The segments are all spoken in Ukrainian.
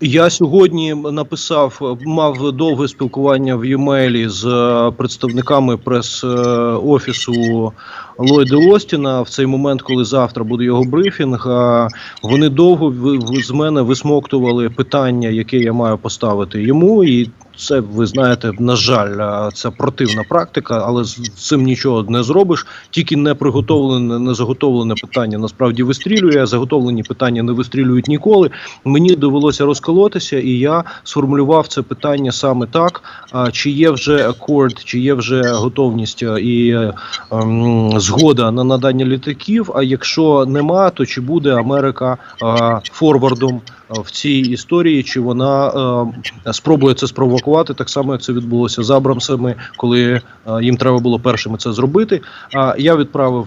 Я сьогодні написав, мав довге спілкування в e з е, представниками прес-офісу Ллойда Остіна в цей момент, коли завтра буде його брифінг. Вони довго з мене висмоктували питання, яке я маю поставити йому, і це ви знаєте, на жаль, це противна практика, але з цим нічого не зробиш. Тільки не приготовлене, не заготовлене питання насправді вистрілює. Заготовлені питання не вистрілюють ніколи. Мені довелося розколотися, і я сформулював це питання саме так: чи є вже акорд, чи є вже готовність і е, ем, згода на надання літаків. А якщо нема, то чи буде Америка форвардом в цій історії, чи вона спробує це спровокувати так само, як це відбулося з Абрамсами, коли їм треба було першими це зробити. А я відправив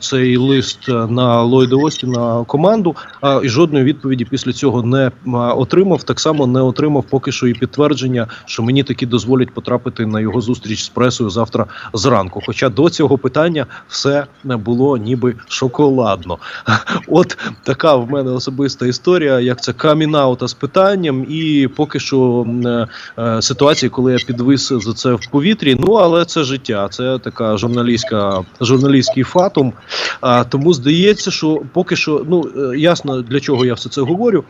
цей лист на Ллойда Остіна команду, і жодної відповіді після цього не отримав. Так само не отримав поки що і підтвердження, що мені таки дозволять потрапити на його зустріч з пресою завтра зранку. Хоча до цього питання все було ніби шоколадно. От така в мене особиста історія, як це камінаута з питанням, і поки що е, е, ситуація, коли я підвис за це в повітрі. Ну але це життя, це така журналістська журналістський фатум. А тому здається, що поки що, ну е, ясно для чого я все це говорю.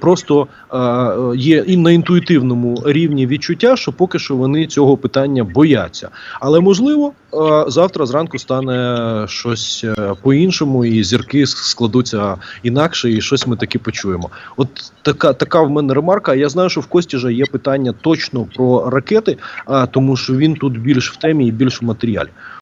Просто е, є і на інтуїтивному рівні відчуття, що поки що вони цього питання бояться. Але можливо, е, завтра зранку стане щось е, по-іншому, і зірки складуться інакше, і щось ми таки почуємо. От така така в мене ремарка. Я знаю, що в Костіжа є питання точно про ракети, а тому що він тут більш в темі і більш в матеріалі.